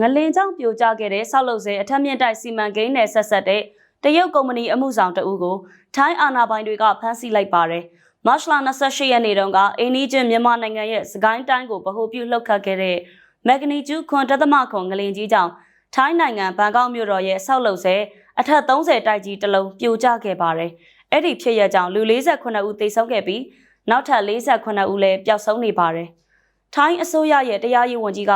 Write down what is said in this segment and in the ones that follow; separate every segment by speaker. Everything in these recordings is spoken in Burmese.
Speaker 1: ငလင်ကြောင့်ပြိုကျခဲ့တဲ့ဆောက်လုပ်ဆဲအထက်မြင့်တိုက်စီမံကိန်းနယ်ဆက်ဆက်တဲ့တရုတ်ကုမ္ပဏီအမှုဆောင်တအုပ်ကိုထိုင်းအာဏာပိုင်တွေကဖမ်းဆီးလိုက်ပါတယ်။မတ်လ28ရက်နေ့တုန်းကအိန္ဒိချင်းမြန်မာနိုင်ငံရဲ့စကိုင်းတိုင်းကိုဗဟိုပြုလှုပ်ခတ်ခဲ့တဲ့မက်ဂနီကျူခွန်တသမခွန်ငလင်ကြီးကြောင့်ထိုင်းနိုင်ငံဘန်ကောက်မြို့တော်ရဲ့ဆောက်လုပ်ဆဲအထက်30တိုက်ကြီးတစ်လုံးပြိုကျခဲ့ပါတယ်။အဲ့ဒီဖြစ်ရကြောင့်လူ48ဦးသေဆုံးခဲ့ပြီးနောက်ထပ်48ဦးလည်းပျောက်ဆုံးနေပါတယ်။ထိုင်းအစိုးရရဲ့တရားရေးဝန်ကြီးက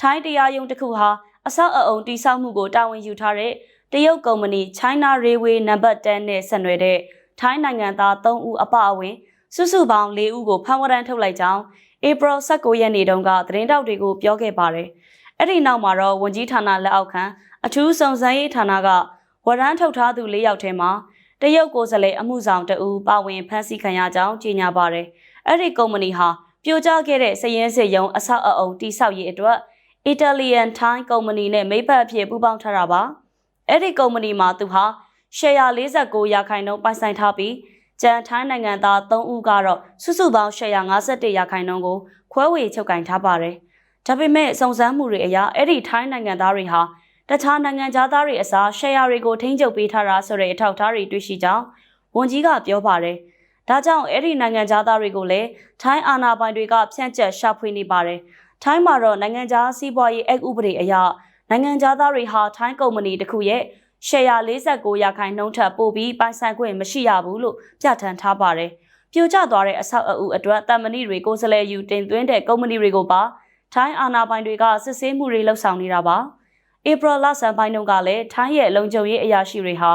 Speaker 1: ထိုင်းတရားရုံးတစ်ခုဟာအဆောက်အအုံတိစောက်မှုကိုတာဝန်ယူထားတဲ့တရုတ်ကုမ္ပဏီ China Railway No. 10နဲ့ဆက်နွယ်တဲ့ထိုင်းနိုင်ငံသား3ဦးအပအဝင်စုစုပေါင်း4ဦးကိုဖမ်းဝရမ်းထုတ်လိုက်ကြောင်းဧပြီ19ရက်နေ့တုန်းကသတင်းတောက်တွေကိုပြောခဲ့ပါတယ်။အဲ့ဒီနောက်မှာတော့ဝန်ကြီးဌာနလက်အောက်ခံအထူးစုံစမ်းရေးဌာနကဝရမ်းထုတ်ထားသူ၄ယောက်ထဲမှာတရုတ်ကိုယ်စားလှယ်အမှုဆောင်တဦးပါဝင်ဖမ်းဆီးခံရကြောင်းကြေညာပါတယ်။အဲ့ဒီကုမ္ပဏီဟာပြိုကျခဲ့တဲ့စည်ရင်းစစ်ရုံအဆောက်အအုံတိဆောက်ရေးအတွက် Italian Thai ကုမ္ပဏီနဲ့မိတ်ဖက်အဖြစ်ပူးပေါင်းထားတာပါ။အဲ့ဒီကုမ္ပဏီမှာသူဟာရှယ်ယာ49ရာခိုင်နှုန်းပိုင်ဆိုင်ထားပြီးကျန်ထိုင်းနိုင်ငံသား3ဦးကတော့စုစုပေါင်းရှယ်ယာ51ရာခိုင်နှုန်းကိုခွဲဝေချုပ်ကင်ထားပါတယ်။ဒါပေမဲ့စုံစမ်းမှုတွေအရအဲ့ဒီထိုင်းနိုင်ငံသားတွေဟာတခြားနိုင်ငံသားတွေအစားရှယ်ယာတွေကိုထိန်းချုပ်ပေးထားတာဆိုတဲ့အထောက်အထားတွေတွေ့ရှိကြောင်းဝန်ကြီးကပြောပါတယ်။ဒါကြောင့်အဲ့ဒီနိုင်ငံသားတွေကိုလည်းထိုင်းအာဏာပိုင်တွေကဖြန့်ကျက်ရှာဖွေနေပါတယ်။ ထိုင်းမှာတော့နိုင်ငံခြားစီးပွားရေးအက်ဥပဒေအရနိုင်ငံသားတွေဟာထိုင်းကုမ္ပဏီတစ်ခုရဲ့ရှယ်ယာ49ရာခိုင်နှုန်းထပ်ပိုပြီးပိုင်ဆိုင်ခွင့်မရှိရဘူးလို့ပြဋ္ဌာန်းထားပါတယ်။ပြိုကျသွားတဲ့အဆောက်အဦအတွက်တမ္မဏိတွေကိုယ်စားလှယ်ယူတင်သွင်းတဲ့ကုမ္ပဏီတွေကိုပါထိုင်းအာဏာပိုင်တွေကစစ်ဆေးမှုတွေလှုပ်ဆောင်နေတာပါ။ဧပြီလဆန်းပိုင်းတုန်းကလည်းထိုင်းရဲ့လုံခြုံရေးအရာရှိတွေဟာ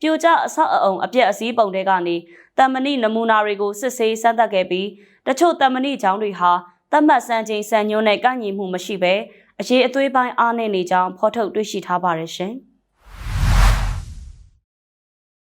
Speaker 1: ပြိုကျအဆောက်အအုံအပြက်အစည်းပုံတွေကနေတမ္မဏိနမူနာတွေကိုစစ်ဆေးစမ်းသပ်ခဲ့ပြီးတချို့တမ္မဏိကျောင်းတွေဟာ တတ်မှတ်စံချိန်စံညွှန်းနဲ့ကန့်ညီမှုမရှိဘဲအရေးအသွေးပိုင်းအားနည်းနေကြောင်းဖော်ထုတ်တွေ့ရှိထားပါတယ်ရှင်။